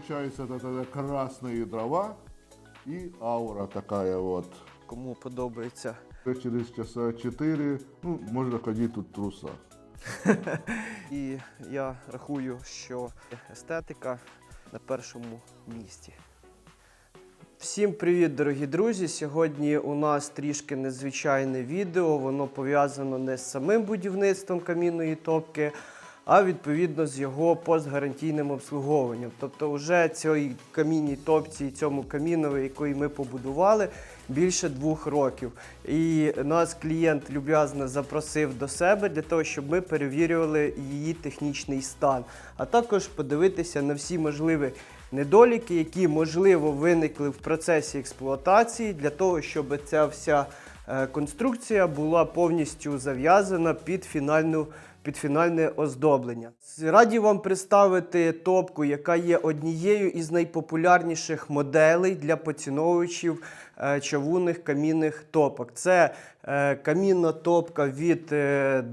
получается это тогда красные дрова и аура такая вот. Кому подобається. Через часа 4, ну, можно ходить тут в трусах. І я рахую, що естетика на першому місці. Всім привіт, дорогі друзі! Сьогодні у нас трішки незвичайне відео. Воно пов'язано не з самим будівництвом камінної топки, а відповідно з його постгарантійним обслуговуванням. Тобто, вже цій камінній топці цьому камінові, який ми побудували, більше двох років. І нас клієнт люб'язно запросив до себе для того, щоб ми перевірювали її технічний стан, а також подивитися на всі можливі недоліки, які можливо виникли в процесі експлуатації, для того, щоб ця вся е, конструкція була повністю зав'язана під фінальну. Під фінальне оздоблення. Раді вам представити топку, яка є однією із найпопулярніших моделей для поціновувачів е, чавунних камінних топок. Це е, камінна топка від е,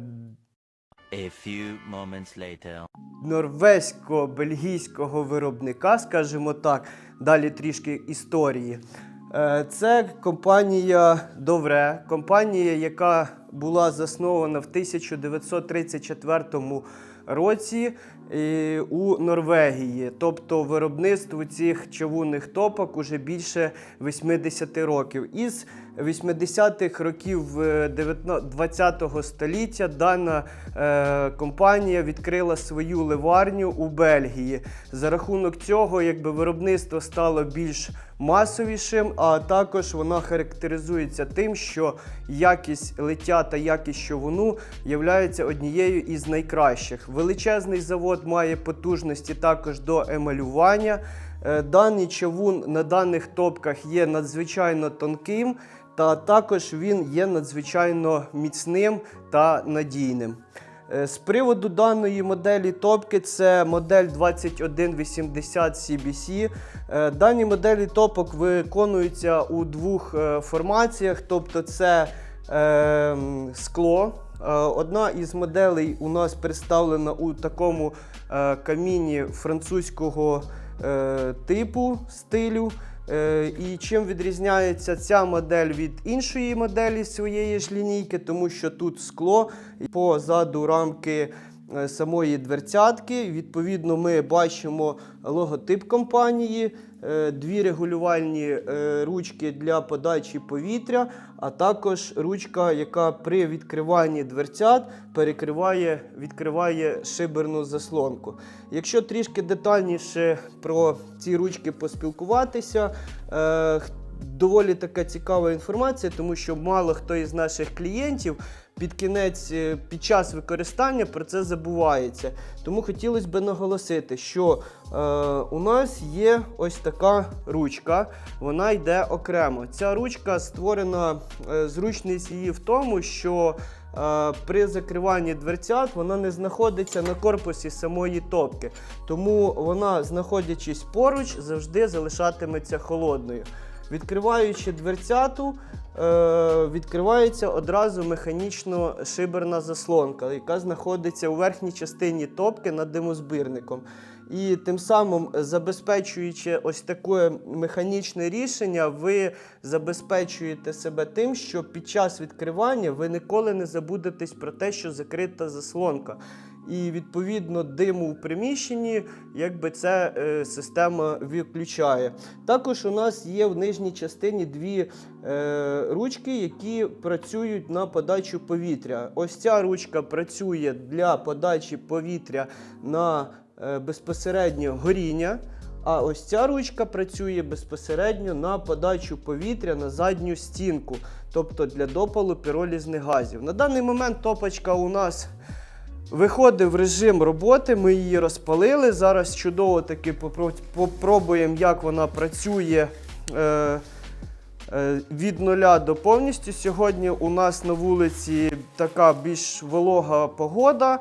A few moments later. норвезько-бельгійського виробника, скажімо так, далі трішки історії. Е, Це компанія Довре, компанія, яка була заснована в 1934 році е, у Норвегії. Тобто виробництву цих човунних топок уже більше 80 років. Із 80-х років е, 20-го століття дана е, компанія відкрила свою ливарню у Бельгії. За рахунок цього, якби виробництво стало більш масовішим, а також вона характеризується тим, що якість лиття та якість човуну являється однією із найкращих. Величезний завод має потужності також до емалювання. Е, Даний човун на даних топках є надзвичайно тонким, та також він є надзвичайно міцним та надійним. Е, З приводу даної моделі топки, це модель 2180 CBC. Е, Дані моделі топок виконуються у двох е, формаціях, тобто це е, скло. Одна із моделей у нас представлена у такому каміні французького типу стилю. Е, І чим відрізняється ця модель від іншої моделі своєї ж лінійки, тому що тут скло позаду рамки самої дверцятки. Відповідно, ми бачимо логотип компанії, е, дві регулювальні е, ручки для подачі повітря, а також ручка, яка при відкриванні дверцят перекриває, відкриває шиберну заслонку. Якщо трішки детальніше про ці ручки поспілкуватися, е, доволі така цікава інформація, тому що мало хто із наших клієнтів під кінець, е, під час використання про це забувається. Тому хотілося б наголосити, що е, у нас є ось така ручка, вона йде окремо. Ця ручка створена, е, зручність її в тому, що е, при закриванні дверцят вона не знаходиться на корпусі самої топки. Тому вона, знаходячись поруч, завжди залишатиметься холодною. Відкриваючи дверцяту, е, відкривається одразу механічно шиберна заслонка, яка знаходиться у верхній частині топки над димозбірником. І тим самим, забезпечуючи ось таке механічне рішення, ви забезпечуєте себе тим, що під час відкривання ви ніколи не забудетесь про те, що закрита заслонка. І відповідно диму в приміщенні, якби ця е, система виключає. Також у нас є в нижній частині дві е, ручки, які працюють на подачу повітря. Ось ця ручка працює для подачі повітря на е, безпосередньо горіння. А ось ця ручка працює безпосередньо на подачу повітря на задню стінку, тобто для допалу піролізних газів. На даний момент топочка у нас виходить в режим роботи, ми її розпалили. Зараз чудово таки попро- попробуємо, як вона працює. Е, е, від нуля до повністю. Сьогодні у нас на вулиці така більш волога погода,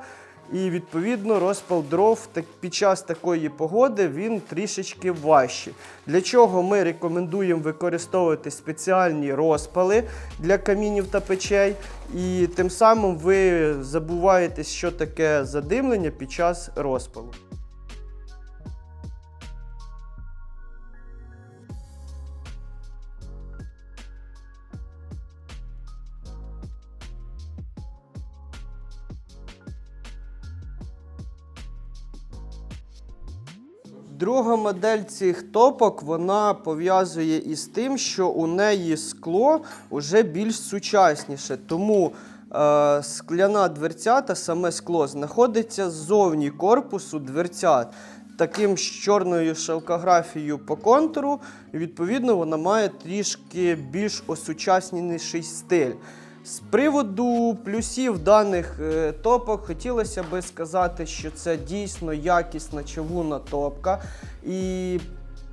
і відповідно розпал дров так, під час такої погоди він трішечки важчий. Для чого ми рекомендуємо використовувати спеціальні розпали для камінів та печей, і тим самим ви забуваєте, що таке задимлення під час розпалу. Друга модель цих топок вона пов'язує із тим, що у неї скло вже більш сучасніше. Тому е, скляна дверця та саме скло знаходиться ззовні корпусу дверцят. Таким з чорною шелкографією по контуру, і відповідно вона має трішки більш осучасненіший стиль. З приводу плюсів даних е, топок хотілося би сказати, що це дійсно якісна чавунна топка. І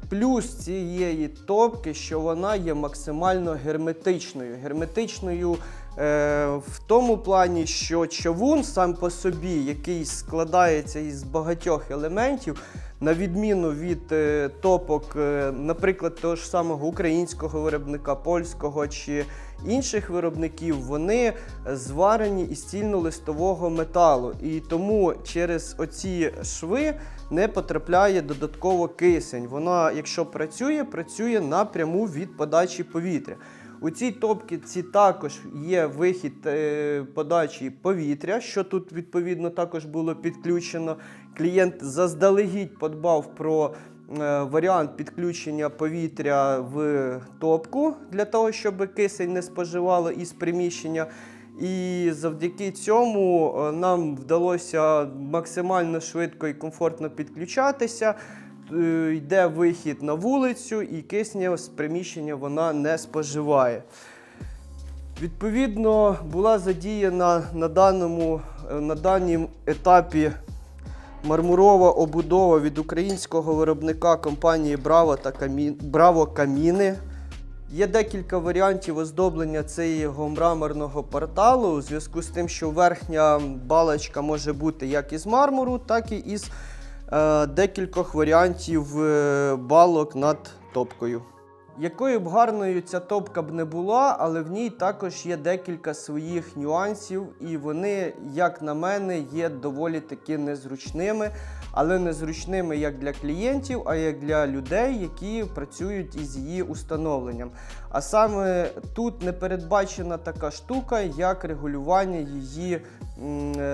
плюс цієї топки, що вона є максимально герметичною. Герметичною е, в тому плані, що чавун сам по собі, який складається із багатьох елементів, на відміну від е, топок, е, наприклад, того ж самого українського виробника, польського чи інших виробників, вони зварені із цільнолистового металу. І тому через оці шви не потрапляє додатково кисень. Вона, якщо працює, працює напряму від подачі повітря. У цій топці також є вихід е, подачі повітря, що тут відповідно також було підключено. Клієнт заздалегідь подбав про варіант підключення повітря в топку для того, щоб кисень не споживало із приміщення. І завдяки цьому е, нам вдалося максимально швидко і комфортно підключатися. Е, Йде вихід на вулицю, і кисня з приміщення вона не споживає. Відповідно, була задіяна на даному е, на даному етапі мармурова обудова від українського виробника компанії Браво та Камі... Браво Каміни. Є декілька варіантів оздоблення цього мраморного порталу у зв'язку з тим, що верхня балочка може бути як із мармуру, так і із е, декількох варіантів е, балок над топкою. Якою б гарною ця топка б не була, але в ній також є декілька своїх нюансів, і вони, як на мене, є доволі таки незручними, але незручними як для клієнтів, а як для людей, які працюють із її установленням. А саме тут не передбачена така штука, як регулювання її е,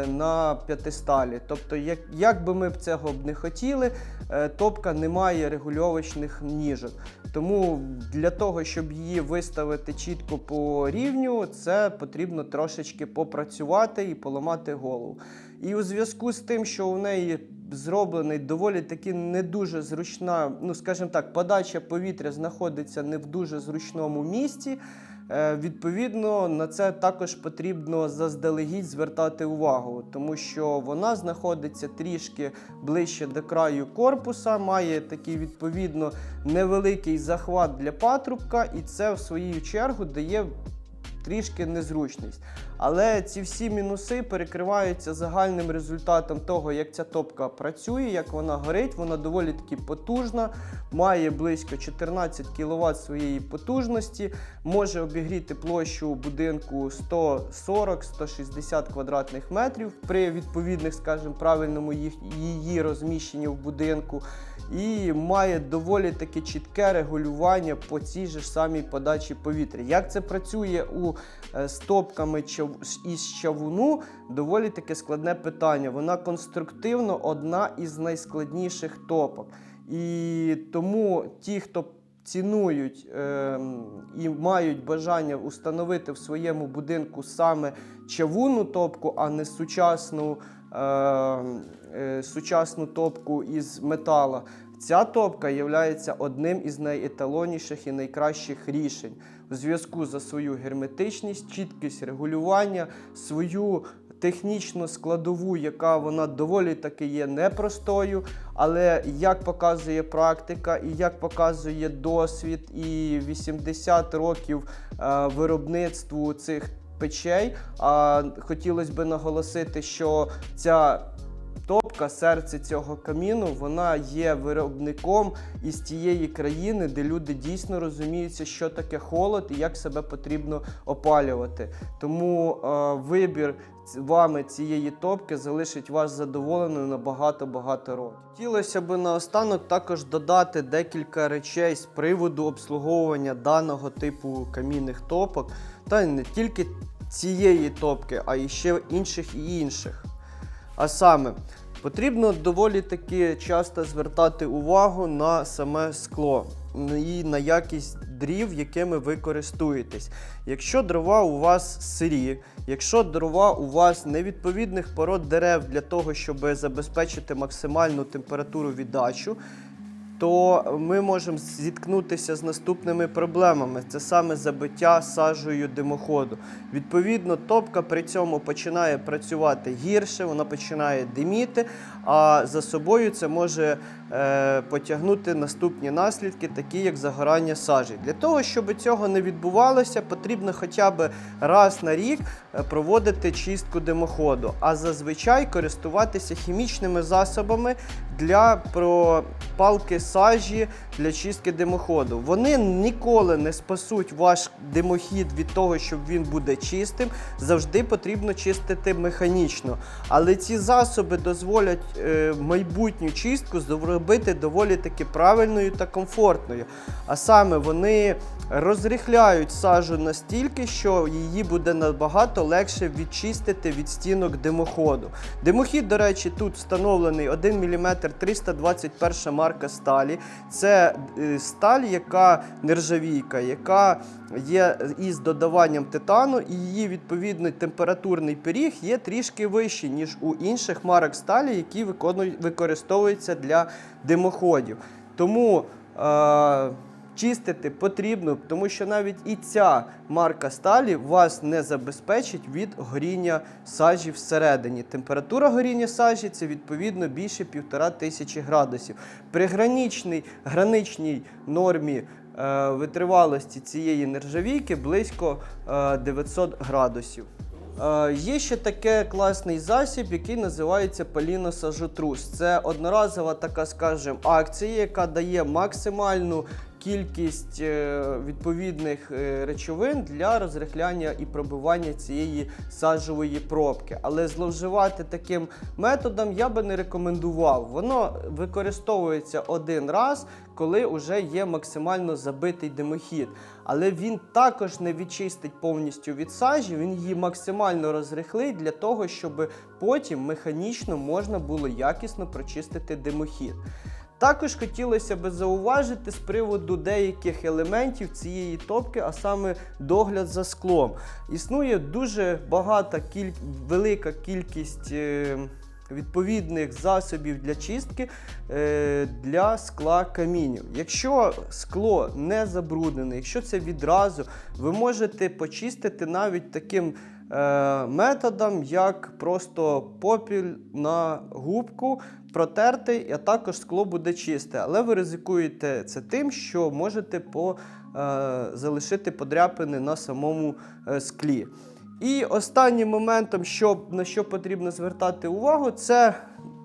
на п'ятисталі. Тобто, як, як би ми б цього б не хотіли, е, топка не має регульовочних ніжок. Тому для того, щоб її виставити чітко по рівню, це потрібно трошечки попрацювати і поламати голову. І у зв'язку з тим, що у неї зроблений доволі таки не дуже зручна, ну скажімо так, подача повітря знаходиться не в дуже зручному місці. Е, Відповідно, на це також потрібно заздалегідь звертати увагу, тому що вона знаходиться трішки ближче до краю корпуса, має такий відповідно невеликий захват для патрубка, і це в свою чергу дає трішки незручність. Але ці всі мінуси перекриваються загальним результатом того, як ця топка працює, як вона горить. Вона доволі таки потужна, має близько 14 кВт своєї потужності, може обігріти площу будинку 140-160 квадратних метрів при відповідних, скажімо, правильному їх, її розміщенні в будинку. І має доволі таки чітке регулювання по цій же ж самій подачі повітря. Як це працює у е, з топками чав... із чавуну, доволі таке складне питання. Вона конструктивно одна із найскладніших топок. І тому ті, хто цінують е, і мають бажання установити в своєму будинку саме чавунну топку, а не сучасну, сучасну топку із метала. Ця топка є одним із найеталонніших і найкращих рішень у зв'язку за свою герметичність, чіткість регулювання, свою технічну складову, яка вона доволі таки є непростою. Але як показує практика і як показує досвід, і 80 років е, виробництву цих печей, а хотілося б наголосити, що ця Топка, серце цього каміну, вона є виробником із тієї країни, де люди дійсно розуміються, що таке холод і як себе потрібно опалювати. Тому е, вибір вами цієї топки залишить вас задоволеною на багато-багато років. Хотілося б наостанок також додати декілька речей з приводу обслуговування даного типу камінних топок, та не тільки цієї топки, а ще інших і інших. А саме, Потрібно доволі таки часто звертати увагу на саме скло і на якість дрів, якими ви користуєтесь. Якщо дрова у вас сирі, якщо дрова у вас невідповідних пород дерев для того, щоб забезпечити максимальну температуру віддачу, то ми можемо зіткнутися з наступними проблемами. Це саме забиття сажею димоходу. Відповідно, топка при цьому починає працювати гірше, вона починає диміти, а за собою це може потягнути наступні наслідки, такі як загорання сажі. Для того, щоб цього не відбувалося, потрібно хоча б раз на рік е, проводити чистку димоходу, а зазвичай користуватися хімічними засобами для пропалки сажі для чистки димоходу. Вони ніколи не спасуть ваш димохід від того, щоб він буде чистим. Завжди потрібно чистити механічно. Але ці засоби дозволять е, майбутню чистку зробити доволі таки правильною та комфортною. А саме вони розрихляють сажу настільки, що її буде набагато легше відчистити від стінок димоходу. Димохід, до речі, тут встановлений 1 мм 321 марка сталі. Це е, сталь, яка нержавійка, яка є із додаванням титану, і її відповідний температурний пиріг є трішки вищий, ніж у інших марок сталі, які використовуються для димоходів. Тому е, чистити потрібно, тому що навіть і ця марка сталі вас не забезпечить від горіння сажі всередині. Температура горіння сажі це відповідно більше півтора тисячі градусів. При граничній, граничній нормі е, витривалості цієї нержавійки близько е, 900 градусів. Е, Є ще таке класний засіб, який називається Паліносажотрус. Це одноразова така, скажімо, акція, яка дає максимальну кількість е, відповідних е, речовин для розрихляння і пробивання цієї сажової пробки. Але зловживати таким методом я би не рекомендував. Воно використовується один раз, коли вже є максимально забитий димохід. Але він також не відчистить повністю від сажі, він її максимально розрихлить для того, щоб потім механічно можна було якісно прочистити димохід. Також хотілося би зауважити з приводу деяких елементів цієї топки, а саме догляд за склом. Існує дуже багата кіль... велика кількість. е, Відповідних засобів для чистки е, для скла камінів. Якщо скло не забруднене, якщо це відразу, ви можете почистити навіть таким е, методом, як просто попіль на губку, протерти, а також скло буде чисте. Але ви ризикуєте це тим, що можете по, е, залишити подряпини на самому е, склі. І останнім моментом, що, на що потрібно звертати увагу, це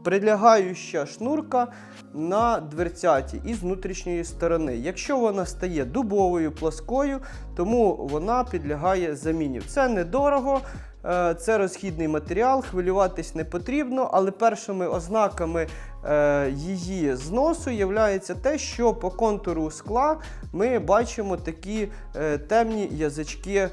прилягаюча шнурка на дверцяті із внутрішньої сторони. Якщо вона стає дубовою, плоскою, тому вона підлягає заміні. Це недорого. е, Це розхідний матеріал, хвилюватись не потрібно, але першими ознаками е, її зносу є те, що по контуру скла ми бачимо такі е, темні язички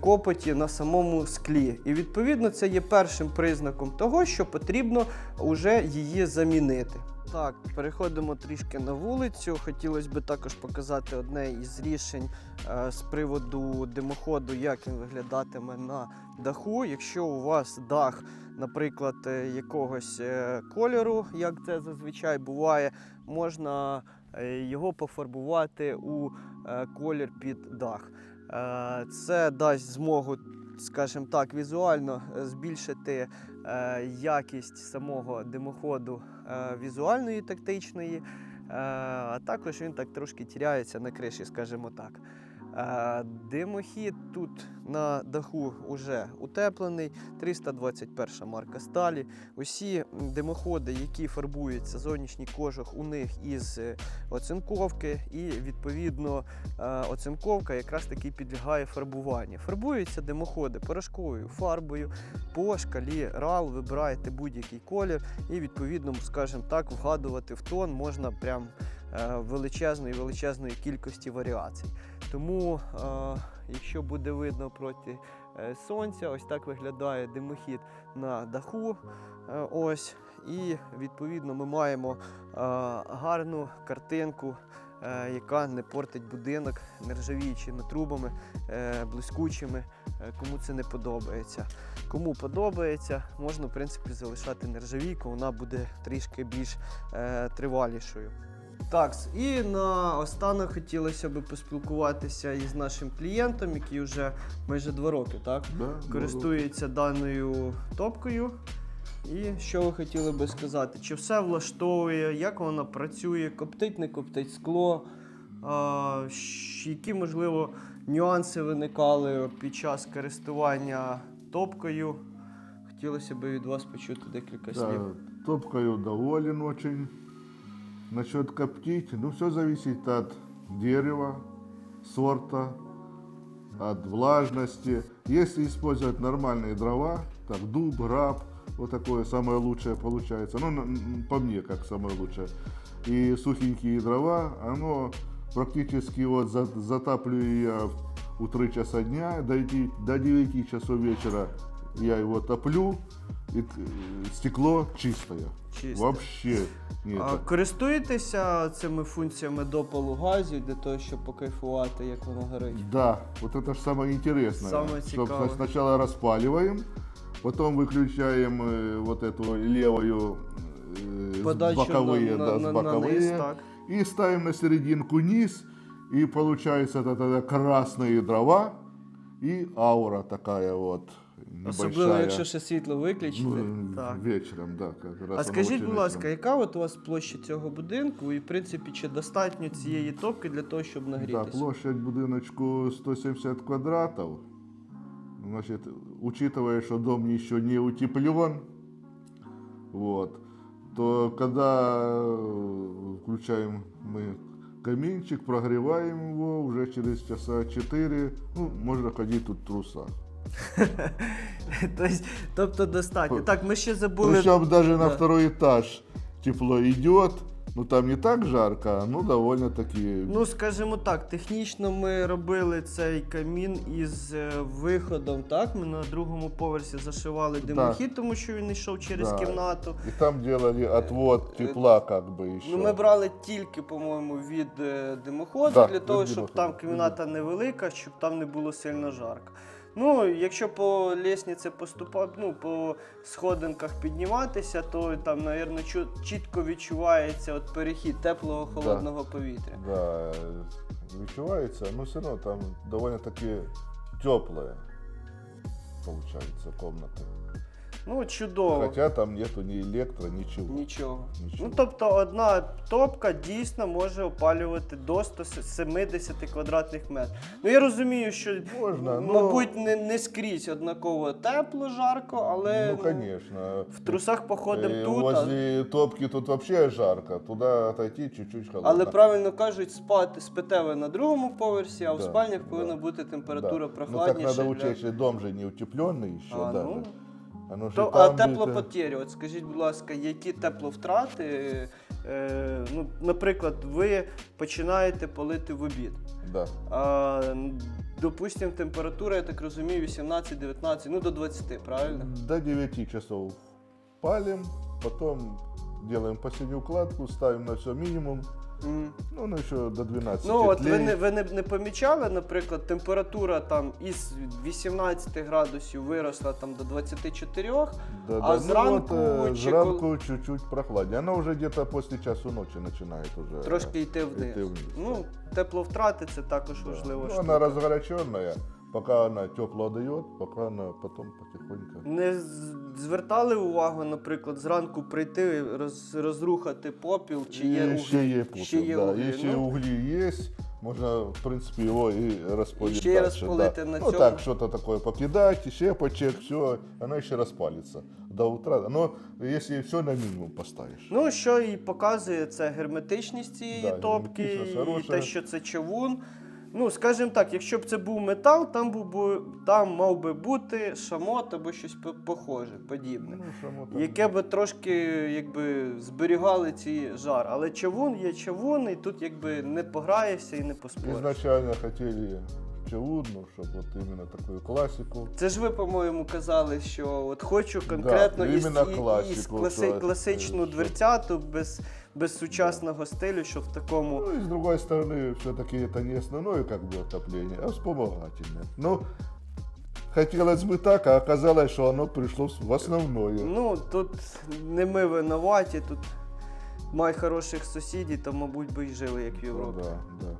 копоті на самому склі. І відповідно це є першим признаком того, що потрібно вже її замінити. Так, переходимо трішки на вулицю. Хотілося б також показати одне із рішень е, з приводу димоходу, як він виглядатиме на даху. Якщо у вас дах, наприклад, е, якогось е, кольору, як це зазвичай буває, можна е, його пофарбувати у е, колір під дах. Е, Це дасть змогу, скажімо так, візуально е, збільшити е, якість самого димоходу візуальної, тактичної, а також він так трошки тіряється на криші, скажімо так. Димохід тут на даху вже утеплений, 321 марка сталі. Усі димоходи, які фарбуються, зовнішній кожух, у них із е, оцинковки, і відповідно е, оцинковка якраз таки підлягає фарбуванню. Фарбуються димоходи порошковою фарбою, по шкалі RAL вибираєте будь-який колір, і відповідно, скажімо так, вгадувати в тон можна прям е, величезної величезної кількості варіацій. Тому, е, якщо буде видно проти е, сонця, ось так виглядає димохід на даху. Е, ось. і відповідно ми маємо гарну картинку, яка не портить будинок нержавіючими трубами, блискучими. Кому це не подобається. Кому подобається, можна в принципі залишати нержавійку, вона буде трішки більш тривалішою. Так, і на останок хотілося б поспілкуватися із нашим клієнтом, який вже майже два роки так, Да, користується даною топкою. І що ви хотіли би сказати? Чи все влаштовує, як вона працює, коптить, не коптить скло? А, які, можливо, нюанси виникали під час користування топкою? Хотілося б від вас почути декілька Да, слів. топкою доволен очень. Насчет коптить, ну все зависит от дерева, сорта, от влажности. Если использовать нормальные дрова, так дуб, граб, вот такое самое лучшее получается. Ну, по мне, как самое лучшее. И сухенькие дрова, оно практически вот за- затапливаю я у 3 часа дня, до 9, до 9 часов вечера я его топлю, и т- э, стекло чистое. Чисте. Вообще нет. А користуєтеся цими функціями допалу газів для того, щоб покайфувати, як воно горить? Да, вот это же самое интересное. Самое Чтоб цікавое. сначала распаливаем, потом выключаем э, вот эту левую э, Подачу боковые, на, да, на, с на, на боковые, низ, так. и ставим на серединку низ, и получается это тогда красные дрова и аура такая вот небольшая. Особливо, якщо ще світло виключити. Ну, так. вечером, да, как раз А оно скажіть, очень будь ласка, вечером. яка от у вас площа цього будинку, і в принципі, чи достатньо цієї топки для того, щоб Да, нагрітися? площадь будиночку 170 квадратов. Значит, учитывая, что дом еще не утеплен, вот, то когда э, включаем мы каминчик, прогреваем его, уже через часа 4, ну, можно ходить тут в трусах. Тобто- достатньо. Так, ми ще забули. Причем даже на второй этаж тепло идет, ну там не так жарко, ну довольно-таки Ну, скажімо так, технічно ми робили цей камін із е, виходом. Так, ми на другому поверсі зашивали димохід, тому що він йшов через Да. кімнату. И там делали отвод тепла как бы еще. Ну, ми брали тільки, по-моєму, від е, димоходу Да, для того, від щоб димоходу. там кімната невелика, щоб там не було сильно жарко. Ну, якщо по лісниці поступати, ну, по сходинках підніматися, то там, мабуть, чітко відчувається от перехід теплого холодного повітря. Да, відчувається, але все одно там доволі таки тепле, виходить, комната. Ну, чудово. Хотя там нету ни электро, ничего. Нічого. Нічого. Ну, тобто одна топка дійсно може опалювати до 170 квадратних метрів. Ну я розумію, що Можна, ну- мабуть не, не скрізь однаково тепло, жарко, але Ну, конечно. в трусах походимо Э, тут. а- Возле топки тут вообще жарко. Туда отойти чуть-чуть холодно. Але правильно кажуть, спати спите ви на другому поверсі, а в Да, спальнях да. повинна бути температура Да. прохладніша. Ну так надо для- учесть, что дом же не утепленный еще А, даже. ну. Оно же То, а теплопотері, от скажіть, будь ласка, які тепловтрати? Е, ну, наприклад, ви починаєте палити в обід. Да. А, допустим, температура, я так розумію, 18-19, ну до 20, правильно? До 9 часов палим, потом делаем последнюю укладку, ставим на все минимум. Ну, ну еще до 12 Ну от ви не, ви не, не помічали, наприклад, температура там із 18 градусів виросла там до 24, Да, а да. Ну, зранку вот, э, чи зранку чуть-чуть прохладнее. Оно уже где-то после часу ночи начинает уже. трошки йти вниз. йти вниз, Ну, тепловтрати це також Да. важлива Ну, штука. она разгоряченная. Пока она тепло дает, пока она потом потихоньку. Не з- звертали увагу, наприклад, зранку прийти, роз, розрухати попіл, чи є углі? еще є попел, Ще є да. углі. Если Ну, угли есть, можно, в принципе, его и распалить І ще й дальше. розпалити да. на ну, цьому. так, что-то такое покидать, щепочек, все, оно еще распалится до утра. Но если все на минимум поставишь. Ну, що і показує це герметичність цієї Да, топки, герметичність і хороша. те, що це човун. Ну, скажімо так, якщо б це був метал, там був би, там мав би бути шамот або щось похоже, подібне. Ну, шамот. Яке би трошки якби, зберігали цей жар. Але чавун є чавун, і тут якби не пограєшся і не поспориш. Ізначально хотели чавунну, щоб от іменно таку класику. Це ж ви, по-моєму, казали, що от хочу конкретно Да, із, іменно і- класику, із класи, то, класичну що- дверцяту без, без сучасного стилю, що в такому. Ну и с другой стороны, все-таки это не основное как бы отопление, а вспомогательное. Ну, хотелось бы так, а оказалось, что оно пришло в основное. Ну, тут не ми винуваті, тут май хороших сусідів, то, мабуть, би і жили, як в Ну, Європі. да, да.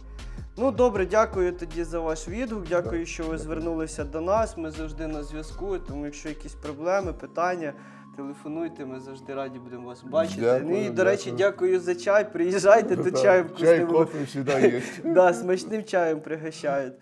Ну добре, дякую тоді за ваш відгук. Дякую, що ви звернулися до нас. Ми завжди на зв'язку. Тому якщо якісь проблеми, питання, телефонуйте, ми завжди раді будемо вас бачити. Дякую, ну і до речі, дякую. дякую за чай. Приїжджайте, тут чаєм Чай, кофе всегда є. Да, смачним чаєм пригощають.